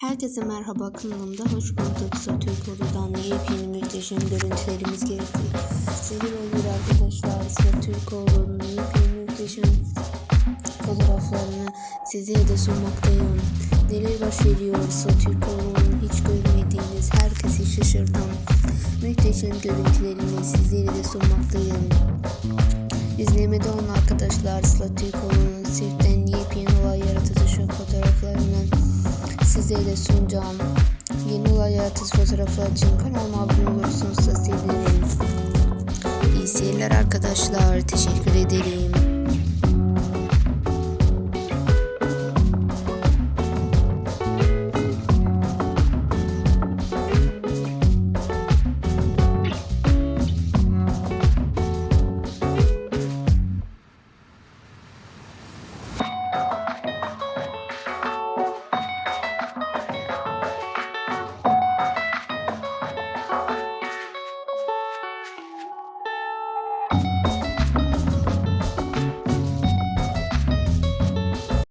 Herkese merhaba kanalımda hoş bulduk. Satürk Ulu'dan yepyeni muhteşem görüntülerimiz geldi. Sevgili arkadaşlar Satürk Ulu'nun yepyeni muhteşem fotoğraflarını sizlere de sunmaktayım. Neler baş veriyor Satürk Ulu'nun hiç görmediğiniz herkesi şaşırtan muhteşem görüntülerini sizlere de sunmaktayım. İzlemede olan arkadaşlar Sıla Türkoğlu'nun sirkten yepyeni olay yaratıcı şu fotoğraflarını sizlere sunacağım. Yeni olay yaratıcı fotoğraflar için kanalıma abone olursanız da sevinirim. İyi seyirler arkadaşlar. Teşekkür ederim. Bye.